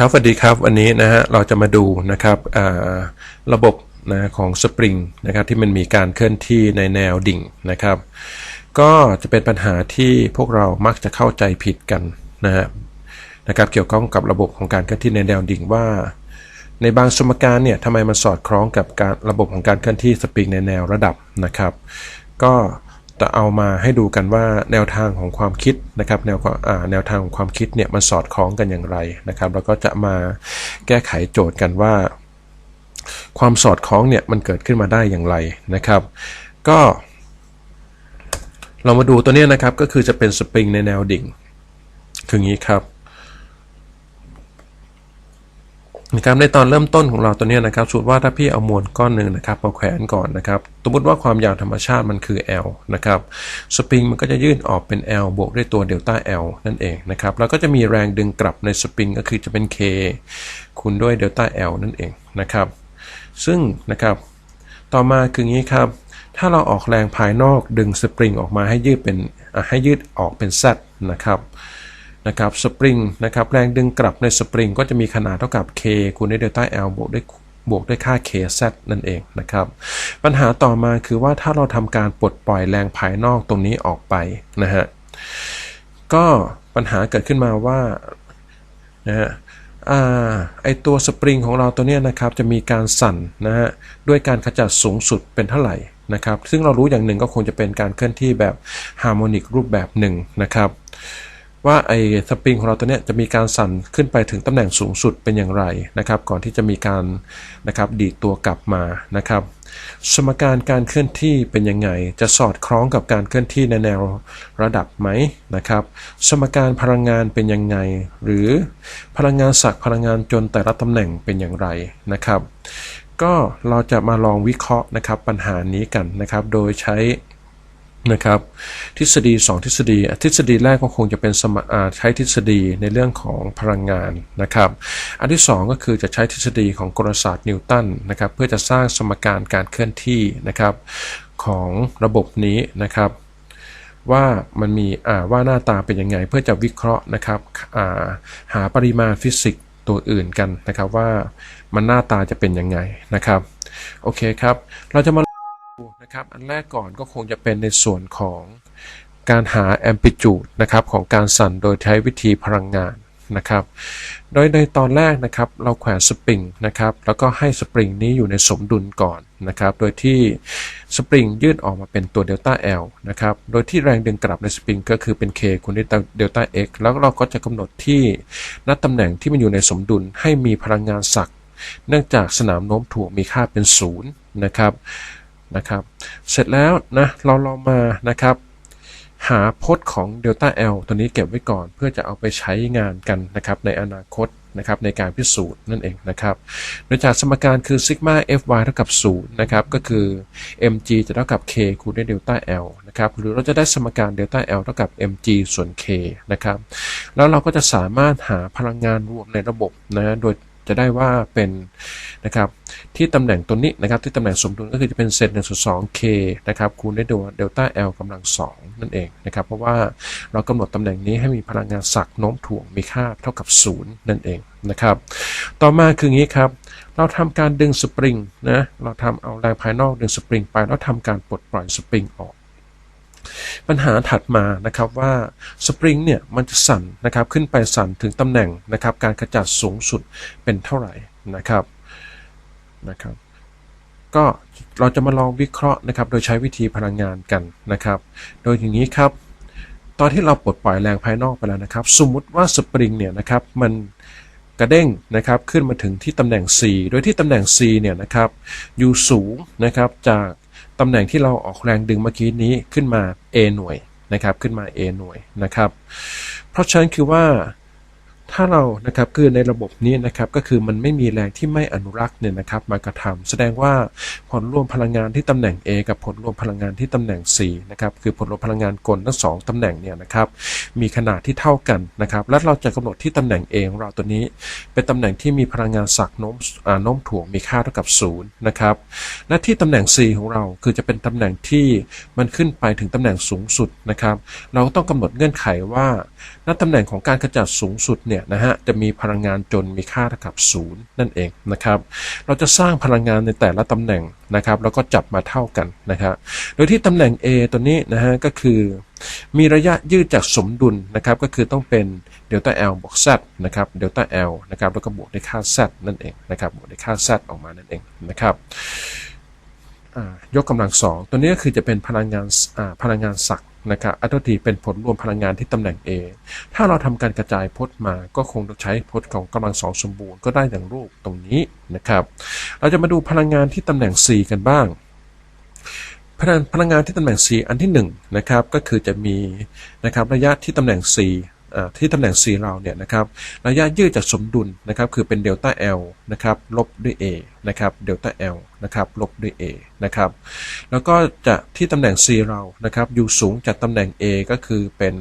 ครับสวัสดีครับวันนี้นะฮะเราจะมาดูนะครับระบบนะของสปริงนะครับที่มันมีการเคลื่อนที่ในแนวดิ่งนะครับ ก็จะเป็นปัญหาที่พวกเรามักจะเข้าใจผิดกันนะฮะนะครับเกี่ยวข้องกับระบบของการเคลื่อนที่ในแนวดิ่งว่า ในบางสมการเนี่ยทำไมมันสอดคล้องกับการระบบของการเคลื่อนที่สปริงในแนวระดับนะครับ ก็ จะเอามาให้ดูกันว่าแนวทางของความคิดนะครับแนวควาอ่าแนวทางของความคิดเนี่ยมันสอดคล้องกันอย่างไรนะครับแล้วก็จะมาแก้ไขโจทย์กันว่า ความสอดคล้องเนี่ยมันเกิดขึ้นมาได้อย่างไรนะครับ ก็เรามาดูตัวเนี้ยนะครับก็คือจะเป็นสปริงในแนวดิ่งคืองนี้ครับ นะครับในตอนเริ่มต้นของเราตัวนี้นะครับสมมติว่าถ้าพี่เอามวลก้อนหนึ่งนะครับมาแขวนก่อนนะครับสมมติว่าความยาวธรรมชาติมันคือ L นะครับสปริงมันก็จะยื่นออกเป็น L บวกด้วยตัวเดลต้า L นั่นเองนะครับแล้วก็จะมีแรงดึงกลับในสปริงก็คือจะเป็น K คูณด้วยเดลต้า L นั่นเองนะครับซึ่งนะครับต่อมาคืองี้ครับถ้าเราออกแรงภายนอกดึงสปริงออกมาให้ยืดเป็นให้ยืดออกเป็น Z นะครับ นะครับสปริงนะครับแรงดึงกลับในสปริงก็จะมีขนาดเท่ากับ K คูณด้วยเดลต้า L บวกด้วยบวกด้วยค่า kz นั่นเองนะครับ ปัญหาต่อมาคือว่าถ้าเราทำการปลดปล่อยแรงภายนอกตรงนี้ออกไปนะฮะก็ปัญหาเกิดขึ้นมาว่านะฮะอ่าไอตัวสปริงของเราตัวเนี้ยนะครับจะมีการสั่นนะฮะด้วยการขจัดสูงสุดเป็นเท่าไหร่นะครับ ซึ่งเรารู้อย่างหนึ่งก็คงจะเป็นการเคลื่อนที่แบบฮาร์โมนิกรูปแบบหนึ่งนะครับ ว่าไอ้สปริงของเราตัวเนี้ยจะมีการสั่นขึ้นไปถึงตำแหน่งสูงสุดเป็นอย่างไรนะครับก่อนที่จะมีการนะครับดีดตัวกลับมานะครับ สมการการเคลื่อนที่เป็นยังไง จะสอดคล้องกับการเคลื่อนที่ในแนวระดับไหมนะครับ สมการพลังงานเป็นยังไง หรือพลังงานสักพลังงานจนแต่ละตำแหน่งเป็นอย่างไรนะครับ ก็เราจะมาลองวิเคราะห์นะครับปัญหานี้กันนะครับ โดยใช้ นะครับทฤษฎี 2 ทฤษฎี ทฤษฎีแรกก็คงจะเป็นสมาใช้ทฤษฎีในเรื่องของพลังงานนะครับอันที่ 2 ก็คือจะใช้ทฤษฎีของกลศาสตร์นิวตันนะครับเพื่อจะสร้างสมการการเคลื่อนที่นะครับของระบบนี้นะครับว่ามันมีว่าหน้าตาเป็นยังไงเพื่อจะวิเคราะห์นะครับาหาปริมาณฟิสิกส์ตัวอื่นกันนะครับว่ามันหน้าตาจะเป็นยังไงนะครับโอเคครับเราจะมา นะครับ อันแรกก่อนก็คงจะเป็นในส่วนของการหาแอมพลิจูดนะครับของการสั่นโดยใช้วิธีพลังงานนะครับ โดยในตอนแรกนะครับเราแขวนสปริงนะครับแล้วก็ให้สปริงนี้อยู่ในสมดุลก่อนนะครับ โดยที่สปริงยืดออกมาเป็นตัวเดลต้า L นะครับ โดยที่แรงดึงกลับในสปริงก็คือเป็น K คูณด้วยเดลต้า X แล้วเราก็จะกำหนดที่ณตำแหน่งที่มันอยู่ในสมดุลให้มีพลังงานสักเนื่องจากสนามโน้มถ่วงมีค่าเป็นศูนย์นะครับ นะครับ เสร็จแล้วนะเราลองมานะครับ หาพจน์ของ delta L ตัวนี้เก็บไว้ก่อน เพื่อจะเอาไปใช้งานกันนะครับในอนาคตนะครับในการพิสูจน์นั่นเองนะครับโดยจากสมการคือ sigma fy เท่ากับ0นะครับก็คือ mg จะเท่ากับ k คูณด้วย delta L นะครับหรือเราจะได้สมการ delta L เท่ากับ mg ส่วน k นะครับแล้วเราก็จะสามารถหาพลังงานรวมในระบบนะโดย จะได้ว่าเป็นนะครับที่ตำแหน่งตัวนี้นะครับที่ตำแหน่งสมดุลก็คือจะเป็นเซนหนึ่งส่วนสอง k นะครับคูณด้วยเดลต้า L กำลังสองนั่นเองนะครับเพราะว่าเรากำหนดตำแหน่งนี้ให้มีพลังงานสักโน้มถ่วงมีค่าเท่ากับศูนย์นั่นเองนะครับต่อมาคืองี้ครับเราทำการดึงสปริงนะเราทำเอาแรงภายนอกดึงสปริงไปแล้วทำการปลดปล่อยสปริงออก ปัญหาถัดมานะครับว่าสปริงเนี่ยมันจะสั่นนะครับขึ้นไปสั่นถึงตำแหน่งนะครับการขจัดสูงสุดเป็นเท่าไหร่นะครับนะครับ ก็เราจะมาลองวิเคราะห์นะครับ โดยใช้วิธีพลังงานกันนะครับ โดยอย่างนี้ครับตอนที่เราปลดปล่อยแรงภายนอกไปแล้วนะครับ สมมุติว่าสปริงเนี่ยนะครับมันกระเด้งนะครับขึ้นมาถึงที่ตำแหน่ง C โดยที่ตำแหน่ง C เนี่ยนะครับอยู่สูงนะครับจาก ตำแหน่งที่เราออกแรงดึงเมื่อกี้นี้ขึ้นมา A หน่วยนะครับ ขึ้นมา A หน่วยนะครับ เพราะฉะนั้นคือว่า ถ้าเรานะครับคือในระบบนี้นะครับก็คือมันไม่มีแรงที่ไม่อนุรักษ์เนี่ยนะครับมากระทำแสดงว่าผลรวมพลังงานที่ตำแหน่ง A กับผลรวมพลังงานที่ตำแหน่ง C นะครับคือผลรวมพลังงานกลทั้งสองตำแหน่งเนี่ยนะครับมีขนาดที่เท่ากันนะครับและเราจะกำหนดที่ตำแหน่ง A ของเราตัวนี้ เป็นตำแหน่งที่มีพลังงานสักโน้มโน้มถ่วงมีค่าเท่ากับ0นะครับและที่ตำแหน่ง C ของเราคือจะเป็นตำแหน่งที่มันขึ้นไปถึงตำแหน่งสูงสุดนะครับเราต้องกำหนดเงื่อนไขว่าณตำแหน่งของการกระจัดสูงสุดเนี่ยนะฮะจะมีพลังงานจนมีค่าเท่ากับ0นั่นเองนะครับเราจะสร้างพลังงานในแต่ละตำแหน่งนะครับแล้วก็จับมาเท่ากันนะครับโดยที่ตำแหน่ง A ตัวนี้นะฮะก็คือ มีระยะยืดจากสมดุลนะครับก็คือต้องเป็นเดลต้า L บวก Z นะครับเดลต้า L นะครับแล้วก็บวกด้วยค่า Z นั่นเองนะครับบวกด้วยค่า Z ออกมานั่นเองนะครับ ยกกำลังสองตัวนี้ก็คือจะเป็นพลังงานพลังงานศักย์นะครับอัตโทีเป็นผลรวมพลังงานที่ตำแหน่ง A ถ้าเราทำการกระจายพจน์มาก็คงต้องใช้พจน์ของกำลังสองสมบูรณ์ก็ได้อย่างรูปตรงนี้นะครับ เราจะมาดูพลังงานที่ตำแหน่ง C กันบ้าง พลังพลังงานที่ตำแหน่ง C อันที่1นะครับก็คือจะมีนะครับระยะที่ตำแหน่ง C อ่ ที่ตำแหน่ง C เราเนี่ยนะครับระยะยืดจากสมดุลนะครับคือเป็นเดลต้า L นะครับลบด้วย A นะครับเดลต้า L นะครับลบด้วย A นะครับแล้วก็จะที่ตำแหน่ง C เรานะครับอยู่สูงจากตำแหน่ง A ก็คือเป็น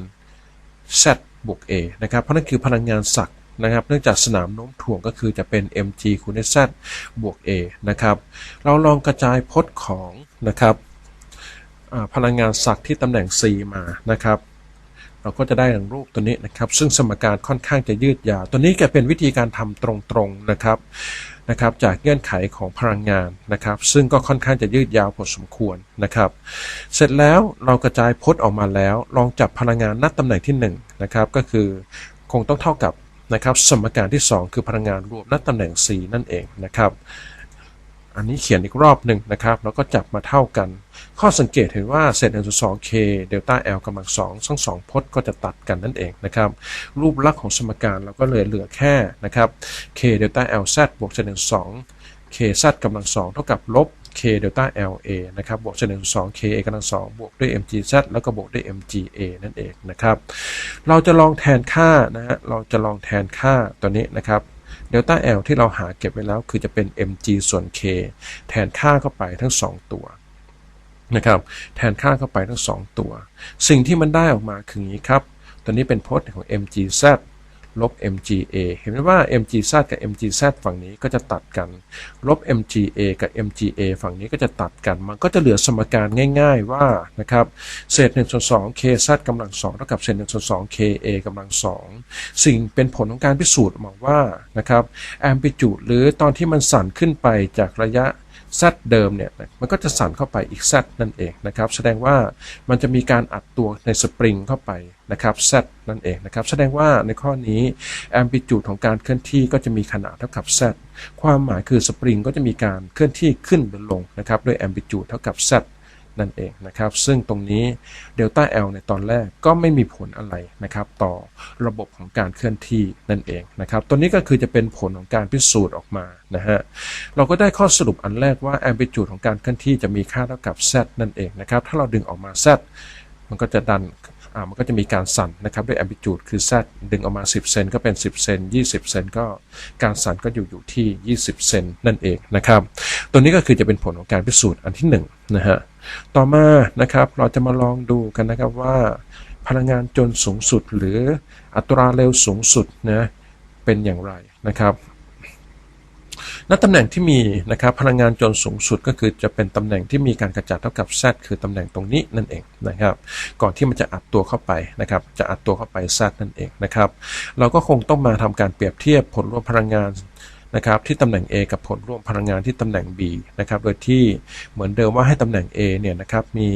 Z บวก A นะครับเพราะนั่นคือพลังงานศักย์นะครับเนื่องจากสนามโน้มถ่วงก็คือจะเป็น mg คูณด้วย z บวก a นะครับเราลองกระจายพจน์ของนะครับพลังงานศักย์ที่ตำแหน่ง c มานะครับ เราก็จะได้อย่างรูปตัวนี้นะครับ ซึ่งสมการค่อนข้างจะยืดยาว ตัวนี้ก็เป็นวิธีการทำตรงๆนะครับนะครับ จากเงื่อนไขของพลังงานนะครับ ซึ่งก็ค่อนข้างจะยืดยาวพอสมควรนะครับ เสร็จแล้วเรากระจายพจน์ออกมาแล้ว ลองจับพลังงานนัดตำแหน่งที่1นะครับ ก็คือคงต้องเท่ากับนะครับ สมการที่ 2 คือพลังงานรวมนัดตำแหน่ง C นั่นเองนะครับ อันนี้เขียนอีกรอบหนึ่งนะครับ แล้วก็จับมาเท่ากัน ข้อสังเกตเห็นว่าเศษ1ส่วน 2 k เดลต้า L กำลัง2ทั้งสองพจน์ก็จะตัดกันนั่นเองนะครับ รูปลักษณ์ของสมการเราก็เลยเหลือแค่นะครับ k เดลต้า L z บวกเศษ1ส่วน 2 k z กำลัง2เท่ากับลบ k เดลต้า L A นะครับบวกเศษ1ส่วน 2 k A กำลัง2บวกด้วย mg z แล้วก็บวกด้วย mg A นั่นเองนะครับ เราจะลองแทนค่านะฮะ เราจะลองแทนค่าตัวนี้นะครับ เดลต้า L ที่เราหาเก็บไว้แล้ว คือจะเป็น mg ส่วน k แทนค่าเข้าไปทั้ง 2 ตัวนะครับแทนค่าเข้าไปทั้ง 2 ตัว สิ่งที่มันได้ออกมาคืออย่างนี้ครับ ตัวนี้เป็นพจน์ของ mgz ลบ mga เห็นไหมว่า mgz กับ mgz ฝั่งนี้ก็จะตัดกัน ลบ mga กับ mga ฝั่งนี้ก็จะตัดกัน มันก็จะเหลือสมการง่ายๆว่านะครับเศษ1ส่วน2 kz กำลัง2เท่ากับเศษ1ส่วน2 ka กำลัง2สิ่งเป็นผลของการพิสูจน์ออกมาว่านะครับ amplitude หรือตอนที่มันสั่นขึ้นไปจากระยะ z เดิมเนี่ยมันก็จะสั่นเข้าไปอีก z นั่นเองนะครับแสดงว่ามันจะมีการอัดตัวในสปริงเข้าไปนะครับ z นั่นเองนะครับแสดงว่าในข้อนี้ amplitude ของการเคลื่อนที่ก็จะมีขนาดเท่ากับ z ความหมายคือสปริงก็จะมีการเคลื่อนที่ขึ้นหรือลงนะครับด้วย amplitude เท่ากับ z นั่นเองนะครับ ซึ่งตรงนี้เดลต้า L ในตอนแรกก็ไม่มีผลอะไรนะครับ ต่อระบบของการเคลื่อนที่นั่นเองนะครับ ตัวนี้ก็คือจะเป็นผลของการพิสูจน์ออกมานะฮะ เราก็ได้ข้อสรุปอันแรกว่า amplitude ของการเคลื่อนที่จะมีค่าเท่ากับ z นั่นเองนะครับ ถ้าเราดึงออกมา z มันก็จะดันอ่ามันก็จะมีการสั่นนะครับด้วย amplitude คือ z ดึงออกมา 10 เซนก็เป็น 10 เซน 20 เซนก็การสั่นก็อยู่อยู่ที่ 20 เซนนั่นเองนะครับ ตัวนี้ก็คือจะเป็นผลของการพิสูจน์อันที่1นะฮะ ต่อมานะครับเราจะมาลองดูกันนะครับว่าพลังงานจนสูงสุดหรืออัตราเร็วสูงสุดนะเป็นอย่างไรนะครับณตำแหน่งที่มีนะครับพลังงานจนสูงสุดก็คือจะเป็นตำแหน่งที่มีการกระจัดเท่ากับ z คือตำแหน่งตรงนี้นั่นเองนะครับ ก่อนที่มันจะอัดตัวเข้าไปนะครับ จะอัดตัวเข้าไป z นั่นเองนะครับ เราก็คงต้องมาทำการเปรียบเทียบผลรวมพลังงาน นะครับที่ตำแหน่ง A กับผลรวมพลังงานที่ตำแหน่ง B นะครับโดยที่เหมือนเดิมว่าให้ตำแหน่ง A เนี่ยนะครับมี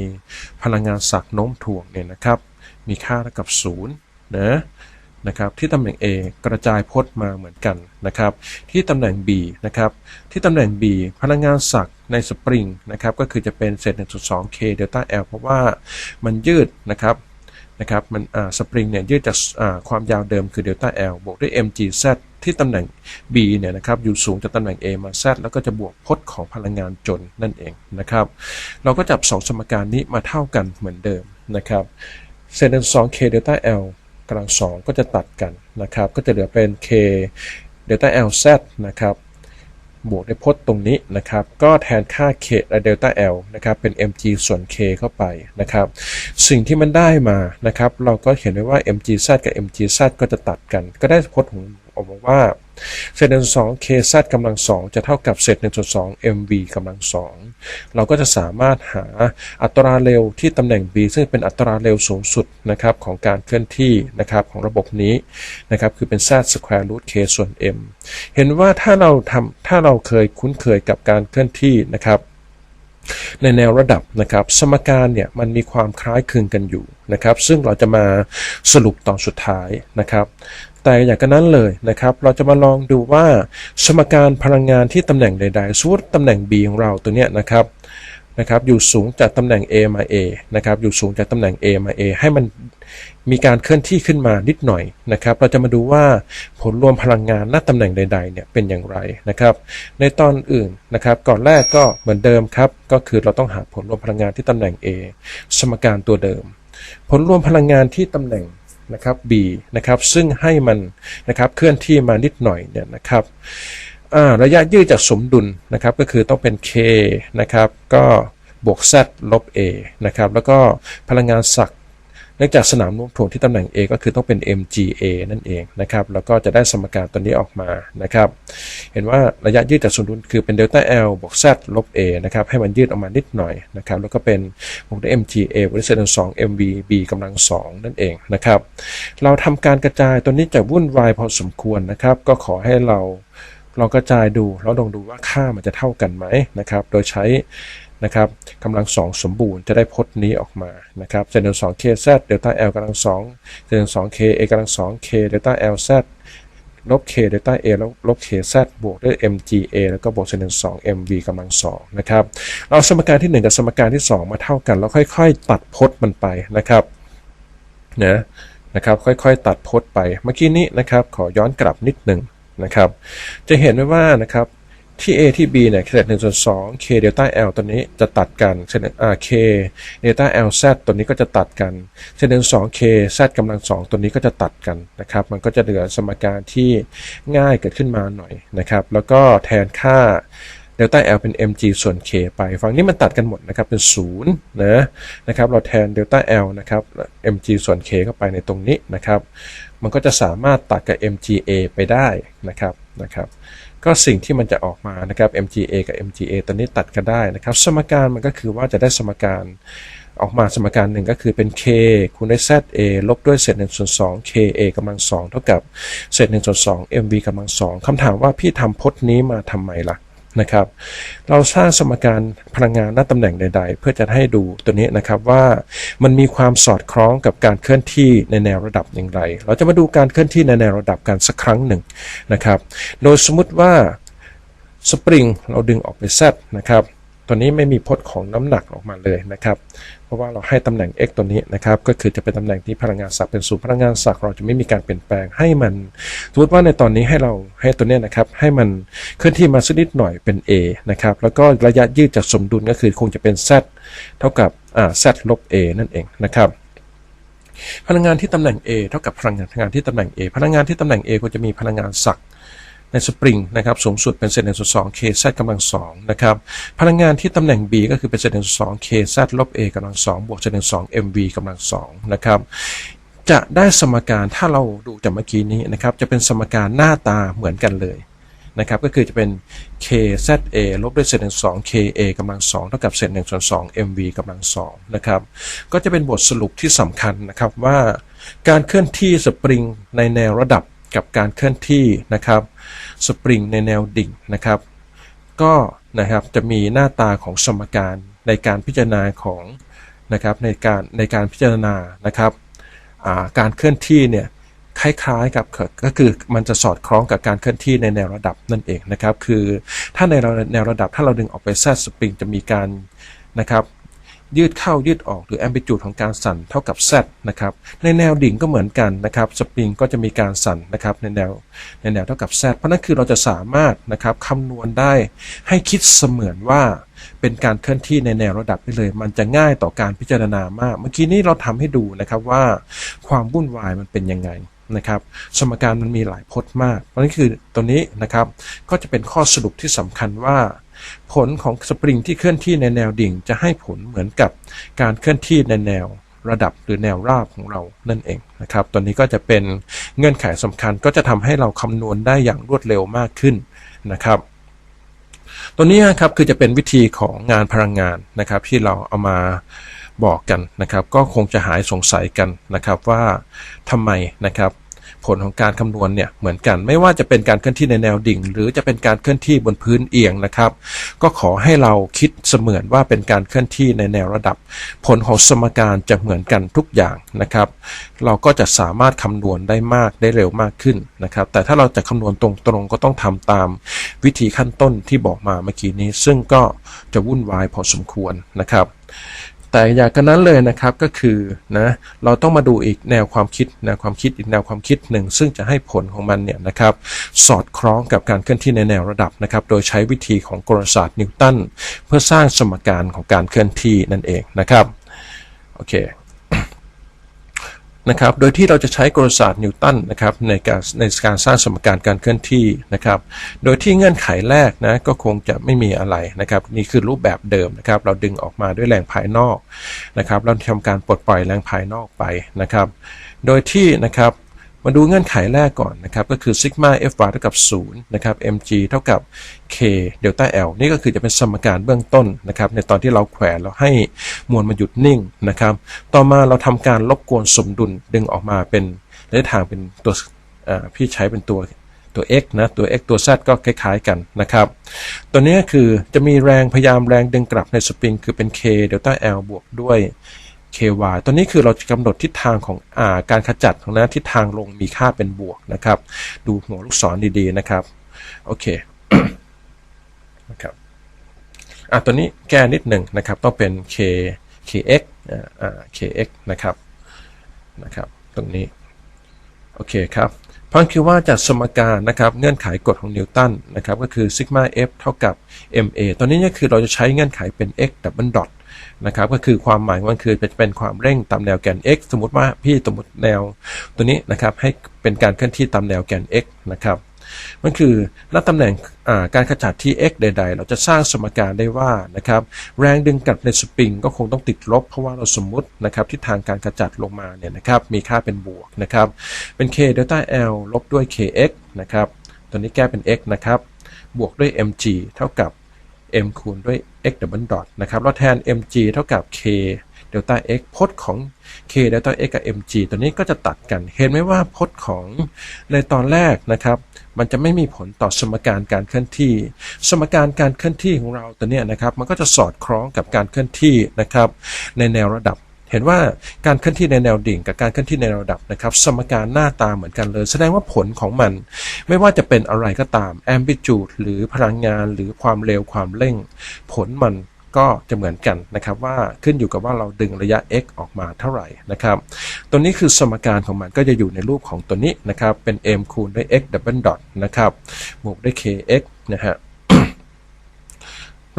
พลังงานศักย์โน้มถ่วงเนี่ยนะครับมีค่าเท่ากับ0นะนะครับที่ตำแหน่ง A กระจายพจน์มาเหมือนกันนะครับที่ตำแหน่ง B นะครับที่ตำแหน่ง B พลังงานศักย์ในสปริงนะครับก็คือจะเป็นเศษ 1.2 k เดลต้า L เพราะว่ามันยืดนะครับนะครับมันอ่าสปริงเนี่ยยืดจากอ่าความยาวเดิมคือเดลต้า L บวกด้วย mgz ที่ตำแหน่ง B เนี่ยนะครับอยู่สูงจากตำแหน่ง A มา Z แล้วก็จะบวกพจน์ของพลังงานจนนั่นเองนะครับ เราก็จับ 2 สมการนี้มาเท่ากันเหมือนเดิมนะครับเศษ1.2 k เดลต้า L กำลังสองก็จะตัดกันนะครับ ก็จะเหลือเป็น k เดลต้า l z นะครับบวกด้วยพจน์ตรงนี้นะครับ ก็แทนค่า k และเดลต้า l นะครับ เป็น mg ส่วน k เข้าไปนะครับ สิ่งที่มันได้มานะครับ เราก็เขียนไว้ว่า mgz กับ mgz ก็จะตัดกัน ก็ได้พจน์ของ ออกมาว่าเศษหนึ่งส่วนสอง kz กำลังสองจะเท่ากับเศษหนึ่งส่วนสอง mv กำลังสองเราก็จะสามารถหาอัตราเร็วที่ตำแหน่ง b ซึ่งเป็นอัตราเร็วสูงสุดนะครับของการเคลื่อนที่นะครับของระบบนี้นะครับคือเป็น z square root k ส่วน m เห็นว่าถ้าเราทำถ้าเราเคยคุ้นเคยกับการเคลื่อนที่นะครับในแนวระดับนะครับสมการเนี่ยมันมีความคล้ายคลึงกันอยู่นะครับซึ่งเราจะมาสรุปตอนสุดท้ายนะครับ แต่อย่างกันนั้นเลยนะครับ เราจะมาลองดูว่าสมการพลังงานที่ตำแหน่งใดๆสมมติตำแหน่ง B ของเราตัวเนี้ยนะครับนะครับอยู่สูงจากตำแหน่ง A มา A นะครับอยู่สูงจากตำแหน่ง A มา A ให้มันมีการเคลื่อนที่ขึ้นมานิดหน่อยนะครับ เราจะมาดูว่าผลรวมพลังงานณตำแหน่งใดๆเนี่ยเป็นอย่างไรนะครับ ในตอนอื่นนะครับ ก่อนแรกก็เหมือนเดิมครับ ก็คือเราต้องหาผลรวมพลังงานที่ตำแหน่ง A สมการตัวเดิม ผลรวมพลังงานที่ตำแหน่ง นะครับ B นะครับซึ่งให้มันนะครับเคลื่อนที่มานิดหน่อยเนี่ยนะครับระยะยืดจากสมดุลนะครับก็คือต้องเป็น K นะครับก็บวก Z ลบ A นะครับแล้วก็พลังงานศักย นื่องจากสนามโน้มถ่วงที่ตำแหน่ง A ก็คือต้องเป็น mga นั่นเองนะครับ แล้วก็จะได้สมการตัวนี้ออกมานะครับ เห็นว่าระยะยืดจากสมดุลคือเป็นเดลต้า L บวก Z ลบ A นะครับ ให้มันยืดออกมานิดหน่อยนะครับ แล้วก็เป็นบวกด้วย mga บวกด้วยเศษส่วนสอง mv b กำลังสองนั่นเองนะครับ เราทำการกระจายตัวนี้จะวุ่นวายพอสมควรนะครับ ก็ขอให้เราลองกระจายดูแล้วลองดูว่าค่ามันจะเท่ากันไหมนะครับ โดยใช้ นะครับกำลังสองสมบูรณ์จะได้พจน์นี้ออกมานะครับเศษหนึ่งสอง k z เดลต้า l กำลังสองเศษหนึ่งสอง k a กำลังสอง k เดลต้า l z ลบ k เดลต้า a ล้วลบ k z บวกด้วย mga แล้วก็บวกเศษหนึ่งสอง mv กำลังสองนะครับเราสมการที่หนึ่งกับสมการที่สองมาเท่ากัน แล้วค่อย ๆ ตัดพจน์มันไปนะครับนะนะครับค่อยๆ ตัดพจน์ไปเมื่อกี้นี้นะครับขอย้อนกลับนิดหนึ่งนะครับ จะเห็นไว้ว่านะครับ ที่ A ที่ B เนี่ยเศษหนึ่งส่วนสอง K เดลต้า L ตัวนี้จะตัดกันเศษอ่า K เดลต้า L Z ตัวนี้ก็จะตัดกันเศษหนึ่งสอง K Z กำลังสองตัวนี้ก็จะตัดกันนะครับ มันก็จะเหลือสมการที่ง่ายเกิดขึ้นมาหน่อยนะครับ แล้วก็แทนค่าเดลต้า L เป็น mg ส่วน k ไป ฝั่งนี้มันตัดกันหมดนะครับ เป็น0นะนะครับ เราแทนเดลต้า L นะครับ mg ส่วน k เข้าไปในตรงนี้นะครับ มันก็จะสามารถตัดกับ mga ไปได้นะครับนะครับ ก็สิ่งที่มันจะออกมานะครับ MGA กับ MGA ตอนนี้ตัดกันได้นะครับ สมการมันก็คือว่าจะได้สมการออกมาสมการหนึ่งก็คือเป็น K คูณด้วย ZA ลบด้วยเศษหนึ่งส่วนสอง KA กำลังสองเท่ากับเศษหนึ่งส่วนสอง MV กำลังสองคำถามว่าพี่ทำพจน์นี้มาทำไมล่ะ นะครับ เราสร้างสมการพลังงานณตำแหน่งใด ๆ เพื่อจะให้ดูตัวนี้นะครับว่ามันมีความสอดคล้องกับการเคลื่อนที่ในแนวระดับอย่างไร เราจะมาดูการเคลื่อนที่ในแนวระดับกันสักครั้งหนึ่งนะครับ โดยสมมุติว่าสปริงเราดึงออกไป Z นะครับ ตัวนี้ไม่มีพจน์ของน้ำหนักออกมาเลยนะครับ เพราะว่าเราให้ตำแหน่ง x ตัวนี้นะครับ ก็คือจะเป็นตำแหน่งที่พลังงานศักย์เป็นศูนย์พลังงานศักย์เราจะไม่มีการเปลี่ยนแปลงให้มันสมมติว่าในตอนนี้ให้เราให้ตัวนี้นะครับ ให้มันเคลื่อนที่มาสักนิดหน่อยเป็น a นะครับ แล้วก็ระยะยืดจากสมดุลก็คือคงจะเป็น z เท่ากับอ่า z ลบ a นั่นเองนะครับพลังงานที่ตำแหน่ง A เท่ากับพลังงานที่ตำแหน่ง A พลังงานที่ตำแหน่ง A ก็จะมีพลังงานศักย์ ในสปริงนะครับสูงสุดเป็นเศษหนึ่งส่วนสอง k z กำลังสองนะครับพลังงานที่ตำแหน่ง B ก็คือเป็นเศษหนึ่งส่วนสอง k z ลบ a กำลังสองบวกเศษหนึ่งสอง mv กำลังสองนะครับจะได้สมการถ้าเราดูจากเมื่อกี้นี้นะครับจะเป็นสมการหน้าตาเหมือนกันเลยนะครับก็คือจะเป็น k z a ลบด้วยเศษหนึ่งสอง k a กำลังสองเท่ากับเศษหนึ่งส่วนสอง mv กำลังสองนะครับก็จะเป็นบทสรุปที่สำคัญนะครับว่าการเคลื่อนที่สปริงในแนวระดับ กับการเคลื่อนที่นะครับสปริงในแนวดิ่งนะครับ ก็นะครับจะมีหน้าตาของสมการในการพิจารณาของนะครับในการในการพิจารณานะครับการเคลื่อนที่เนี่ยคล้ายๆกับก็คือมันจะสอดคล้องกับการเคลื่อนที่ในแนวระดับนั่นเองนะครับ คือถ้าในแนวระดับถ้าเราดึงออกไปแทรกสปริงจะมีการนะครับ ยืดเข้ายืดออกหรือแอมพลิจูดของการสั่นเท่ากับ z นะครับในแนวดิ่งก็เหมือนกันนะครับสปริงก็จะมีการสั่นนะครับในแนวในแนวเท่ากับ z เพราะนั่นคือเราจะสามารถนะครับคำนวณได้ให้คิดเสมือนว่าเป็นการเคลื่อนที่ในแนวระดับได้เลย มันจะง่ายต่อการพิจารณามาก เมื่อกี้นี้เราทำให้ดูนะครับว่าความวุ่นวายมันเป็นยังไงนะครับ สมการมันมีหลายพจน์มากเพราะนี่นคือตัวนี้นะครับก็จะเป็นข้อสรุปที่สำคัญว่า ผลของสปริงที่เคลื่อนที่ในแนวดิ่ง จะให้ผลเหมือนกับการเคลื่อนที่ในแนวระดับหรือแนวราบของเรานั่นเองนะครับ ตัวนี้ก็จะเป็นเงื่อนไขสำคัญก็จะทำให้เราคำนวณได้อย่างรวดเร็วมากขึ้นนะครับ ตัวนี้ครับคือจะเป็นวิธีของงานพลังงานนะครับ ที่เราเอามาบอกกันนะครับ ก็คงจะหายสงสัยกันนะครับว่าทำไมนะครับ ผลของการคำนวณเนี่ยเหมือนกัน ไม่ว่าจะเป็นการเคลื่อนที่ในแนวดิ่ง หรือจะเป็นการเคลื่อนที่บนพื้นเอียงนะครับ ก็ขอให้เราคิดเสมือนว่าเป็นการเคลื่อนที่ในแนวระดับ ผลของสมการจะเหมือนกันทุกอย่างนะครับ เราก็จะสามารถคำนวณได้มากได้เร็วมากขึ้นนะครับ แต่ถ้าเราจะคำนวณตรงๆก็ต้องทำตามวิธีขั้นต้นที่บอกมาเมื่อกี้นี้ ซึ่งก็จะวุ่นวายพอสมควรนะครับ แต่อย่างกันนั้นเลยนะครับก็คือนะเราต้องมาดูอีกแนวความคิดแนวความคิดอีกแนวความคิดหนึ่ง ซึ่งจะให้ผลของมันเนี่ยนะครับสอดคล้องกับการเคลื่อนที่ในแนวระดับนะครับโดยใช้วิธีของกลศาสตร์นิวตันเพื่อสร้างสมการของการเคลื่อนที่นั่นเองนะครับโอเค นะครับ โดยที่เราจะใช้กลศาสตร์นิวตันนะครับในการในการสร้างสมการการเคลื่อนที่นะครับ โดยที่เงื่อนไขแรกนะก็คงจะไม่มีอะไรนะครับ นี่คือรูปแบบเดิมนะครับ เราดึงออกมาด้วยแรงภายนอกนะครับ เราทำการปลดปล่อยแรงภายนอกไปนะครับ โดยที่นะครับ มาดูเงื่อนไขแรกก่อนนะครับ ก็คือซิกมา f y เท่ากับ0นะครับ mg เท่ากับ k เดลต้า l นี่ก็คือจะเป็นสมการเบื้องต้นนะครับ ในตอนที่เราแขวนเราให้มวลมันหยุดนิ่งนะครับ ต่อมาเราทำการลบกวนสมดุลดึงออกมาเป็นระยะทางเป็นตัวพี่ใช้เป็นตัวตัว x นะ ตัว x ตัว z ก็คล้ายๆกันนะครับ ตัวนี้คือจะมีแรงพยายามแรงดึงกลับในสปริง คือเป็น k เดลต้า l บวกด้วย ky ตัวนี้คือเราจะกำหนดทิศทางของอาการขจัดของนั้นทิศทางลงมีค่าเป็นบวกนะครับ ดูหัวลูกศรดีๆนะครับ โอเคนะครับอะตัวนี้แก้นิดหนึ่งนะครับ ต้องเป็น k kx อ่า kx นะครับนะครับ ตรงนี้ โอเคครับพันคือว่าจัดสมการนะครับเงื่อนไขกฎของนิวตันนะครับก็คือซิกมา f เท่ากับ ma ตอนนี้เนี่ยคือเราจะใช้เงื่อนไขเป็น x double dot นะครับก็คือความหมายมันคือจะเป็นความเร่งตามแนวแกน x สมมติว่าพี่สมมติแนวตัวนี้นะครับให้เป็นการเคลื่อนที่ตามแนวแกน x นะครับมันคือณตำแหน่งการขจัดที่ x ใด ๆ เราจะสร้างสมการได้ว่านะครับแรงดึงกลับในสปริงก็คงต้องติดลบ เพราะว่าเราสมมตินะครับทิศทางการขจัดลงมาเนี่ยนะครับมีค่าเป็นบวกนะครับเป็น k เดลต้า l ลบด้วย kx นะครับตัวนี้แก้เป็น x นะครับบวกด้วย mg เท่ากับ m คูณด้วย x double dot นะครับเราแทน mg เท่ากับ k เดลต้า x พจน์ของ k เดลต้า x กับ mg ตัวนี้ก็จะตัดกัน เห็นไหมว่าพจน์ของในตอนแรกนะครับ มันจะไม่มีผลต่อสมการการเคลื่อนที่ สมการการเคลื่อนที่ของเราตัวนี้นะครับ มันก็จะสอดคล้องกับการเคลื่อนที่นะครับ ในแนวระดับ เห็นว่าการเคลื่อนที่ในแนวดิ่ง กับการเคลื่อนที่ในระดับนะครับสมการหน้าตาเหมือนกันเลย แสดงว่าผลของมัน ไม่ว่าจะเป็นอะไรก็ตาม amplitude หรือพลังงานหรือความเร็วความเร่ง ผลมันก็จะเหมือนกันนะครับว่าขึ้นอยู่กับว่าเราดึงระยะ x ออกมาเท่าไหร่นะครับ ตัวนี้คือสมการของมันก็จะอยู่ในรูปของตัวนี้นะครับ เป็น m คูณด้วย x double dot นะครับบวกด้วย kx นะฮะ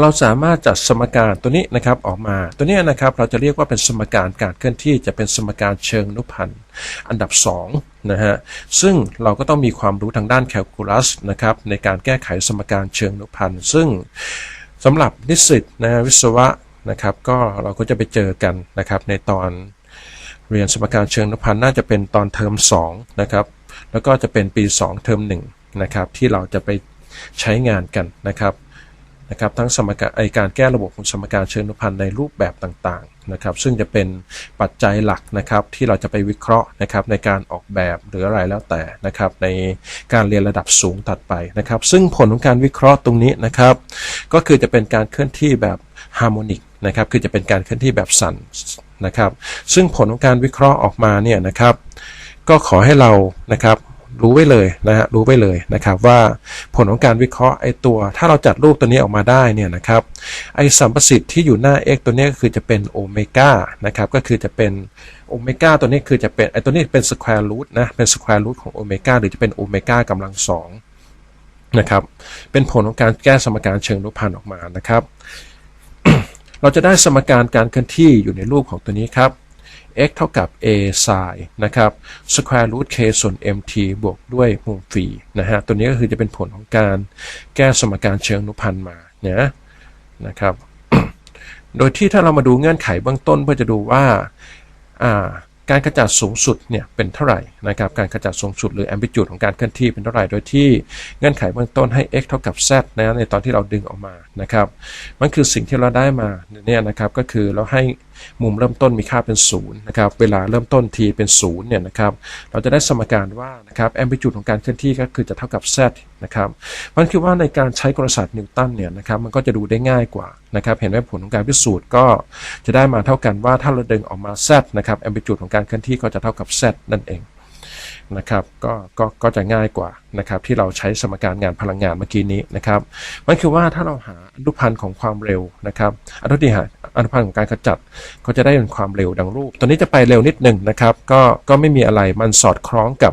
เราสามารถจัดสมการตัวนี้นะครับออกมา ตัวนี้นะครับเราจะเรียกว่าเป็นสมการการเคลื่อนที่จะเป็นสมการเชิงอนุพันธ์อันดับ2นะฮะซึ่งเราก็ต้องมีความรู้ทางด้านแคลคูลัสนะครับในการแก้ไขสมการเชิงอนุพันธ์ซึ่งสำหรับนิสิตนะวิศวะนะครับก็เราก็จะไปเจอกันนะครับในตอนเรียนสมการเชิงอนุพันธ์น่าจะเป็นตอนเทอม2นะครับแล้วก็จะเป็นปี 2 เทอม1นะครับที่เราจะไปใช้งานกันนะครับ นะครับทั้งสมการไอการแก้ระบบของสมการเชิงอนุพันธ์ในรูปแบบต่างๆนะครับซึ่งจะเป็นปัจจัยหลักนะครับที่เราจะไปวิเคราะห์นะครับในการออกแบบหรืออะไรแล้วแต่นะครับในการเรียนระดับสูงตัดไปนะครับซึ่งผลของการวิเคราะห์ตรงนี้นะครับก็คือจะเป็นการเคลื่อนที่แบบฮาร์โมนิกนะครับคือจะเป็นการเคลื่อนที่แบบสั่นนะครับซึ่งผลของการวิเคราะห์ออกมาเนี่ยนะครับก็ขอให้เรานะครับ รู้ไว้เลยนะฮะรู้ไว้เลยนะครับว่าผลของการวิเคราะห์ไอตัว ถ้าเราจัดรูปตัวนี้ออกมาได้เนี่ยนะครับไอสัมประสิทธิ์ที่อยู่หน้า x ตัวนี้ก็คือจะเป็นโอเมก้านะครับก็คือจะเป็นโอเมก้าตัวนี้คือจะเป็นไอตัวนี้เป็นสแควร์รูทนะเป็นสแควร์รูทของโอเมก้าหรือจะเป็นโอเมก้ากำลังสองนะครับเป็นผลของการแก้สมการเชิงรูปพันธ์ออกมานะครับ เราจะได้สมการการเคลื่อนที่อยู่ในรูปของตัวนี้ครับ x เท่ากับ a sin นะครับ square root k ส่วน mt บวกด้วยมุมฟีนะฮะ ตัวนี้ก็คือจะเป็นผลของการแก้สมการเชิงอนุพันธ์มาเนี่ยนะครับ โดยที่ถ้าเรามาดูเงื่อนไขเบื้องต้นเพื่อจะดูว่าอ่าการขจัดสูงสุดเนี่ยเป็นเท่าไหร่นะครับ การขจัดสูงสุดหรือ amplitude ของการเคลื่อนที่เป็นเท่าไหร่ โดยที่เงื่อนไขเบื้องต้นให้ x เท่ากับ z นะในตอนที่เราดึงออกมานะครับ มันคือสิ่งที่เราได้มาเนี่ยนะครับก็คือเราให้มุมเริ่มต้นมีค่าเป็น0นะครับ เวลาเริ่มต้น t เป็น0เนี่ยนะครับ เราจะได้สมการว่านะครับแอมพลิจูดของการเคลื่อนที่ก็คือจะเท่ากับ z นะครับมันคือว่าในการใช้กลศาสตร์นิวตันเนี่ยนะครับ มันก็จะดูได้ง่ายกว่านะครับ เห็นไหมผลของการพิสูจน์ก็จะได้มาเท่ากันว่าถ้าเราดึงออกมา z นะครับแอมพลิจูดของการเคลื่อนที่ก็จะเท่ากับ z นั่นเอง นะครับก็ก็ก็จะง่ายกว่านะครับที่เราใช้สมการงานพลังงานเมื่อกี้นี้นะครับมันคือว่าถ้าเราหาอนุพันธ์ของความเร็วนะครับอนุพันธ์หาอนุพันธ์ของการขจัดก็จะได้เป็นความเร็วดังรูป ตัวนี้จะไปเร็วนิดหนึ่งนะครับก็ก็ไม่มีอะไรมันสอดคล้องกับ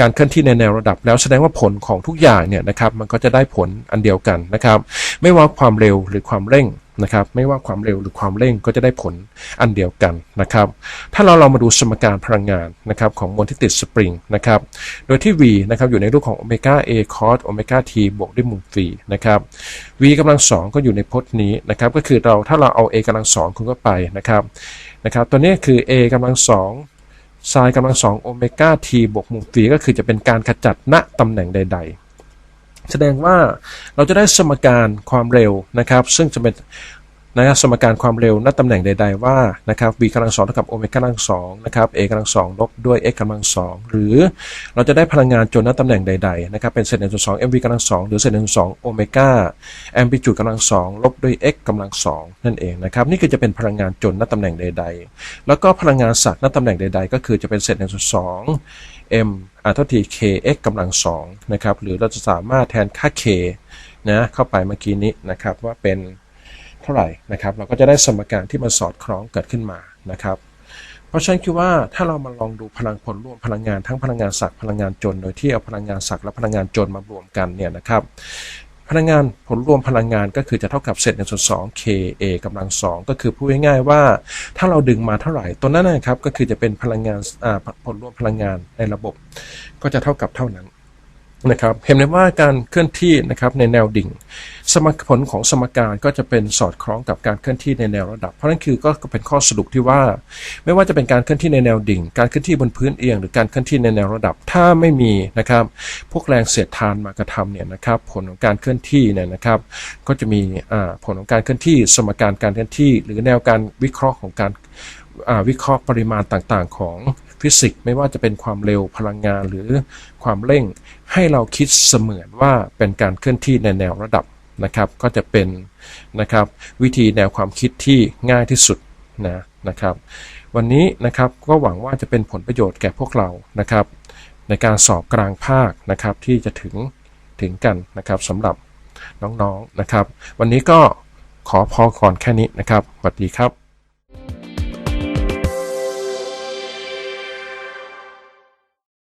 การเคลื่อนที่ในแนวระดับ แล้วแสดงว่าผลของทุกอย่างเนี่ยนะครับมันก็จะได้ผลอันเดียวกันนะครับไม่ว่าความเร็วหรือความเร่ง นะครับไม่ว่าความเร็วหรือความเร่งก็จะได้ผลอันเดียวกันนะครับถ้าเราเรามาดูสมการพลังงานนะครับของมวลที่ติดสปริงนะครับโดยที่ v นะครับอยู่ในรูปของโอเมก้า a cos โอเมก้า t บวกด้วยมุมฟีนะครับ v กำลังสองก็อยู่ในพจน์นี้นะครับก็คือเราถ้าเราเอา a กำลังสองคุณก็ไปนะครับนะครับตัวนี้คือ a กำลังสองไซน์กำลังสองโอเมก้า t บวกมุมฟีก็คือจะเป็นการขจัดณตำแหน่งใด ๆ แสดงว่าเราจะได้สมการความเร็วนะครับ ซึ่งจะเป็นนะครับสมการความเร็วณตำแหน่งใด ๆ ว่านะครับ v กำลังสองเท่ากับโอเมก้ากำลังสองนะครับ a กำลังสองลบด้วย x กำลังสองหรือเราจะได้พลังงานจนณตำแหน่งใดๆนะครับเป็นเศษหนึ่งส่วนสอง mv กำลังสองหรือเศษหนึ่งส่วนสองโอเมก้าแอมพลิจูดกำลังสองลบด้วย x กำลังสองนั่นเองนะครับนี่คือจะเป็นพลังงานจนณตำแหน่งใด ๆ แล้วก็พลังงานสักณตำแหน่งใด ๆ ก็คือจะเป็นเศษหนึ่งส่วนสอง m อ่า เท่าที่ k x กำลังสองนะครับหรือเราจะสามารถแทนค่า k นะเข้าไปเมื่อกี้นี้นะครับว่าเป็นเท่าไหร่นะครับ เราก็จะได้สมการที่มันสอดคล้องเกิดขึ้นมานะครับ เพราะฉะนั้นคือว่าถ้าเรามาลองดูพลังผลรวมพลังงานทั้งพลังงานศักย์พลังงานจน โดยที่เอาพลังงานศักย์และพลังงานจนมารวมกันเนี่ยนะครับ พลังงานผลรวมพลังงานก็คือจะเท่ากับเศษหนึ่งส่วนสอง k a กำลังสองก็คือพูดง่ายๆว่า ถ้าเราดึงมาเท่าไหร่ตัวนั้นนะครับก็คือจะเป็นพลังงานผลรวมพลังงานในระบบ ก็จะเท่ากับเท่านั้น นะครับเห็นได้ว่าการเคลื่อนที่นะครับในแนวดิ่ง สมผลของสมการก็จะเป็นสอดคล้องกับการเคลื่อนที่ในแนวระดับ เพราะนั่นคือก็เป็นข้อสรุปที่ว่า ไม่ว่าจะเป็นการเคลื่อนที่ในแนวดิ่ง การเคลื่อนที่บนพื้นเอียง หรือการเคลื่อนที่ในแนวระดับ ถ้าไม่มีนะครับ พวกแรงเสียดทานมากระทำเนี่ยนะครับ ผลของการเคลื่อนที่เนี่ยนะครับ ก็จะมีผลของการเคลื่อนที่ สมการการเคลื่อนที่ หรือแนวการวิเคราะห์ของการวิเคราะห์ปริมาณต่างๆ ของ ฟิสิกส์ไม่ว่าจะเป็นความเร็วพลังงานหรือความเร่ง ให้เราคิดเสมือนว่าเป็นการเคลื่อนที่ในแนวระดับนะครับ ก็จะเป็นนะครับวิธีแนวความคิดที่ง่ายที่สุดนะนะครับ วันนี้นะครับก็หวังว่าจะเป็นผลประโยชน์แก่พวกเรานะครับ ในการสอบกลางภาคนะครับที่จะถึงถึงกันนะครับสำหรับน้องๆนะครับ วันนี้ก็ขอพอก่อนแค่นี้นะครับสวัสดีครับ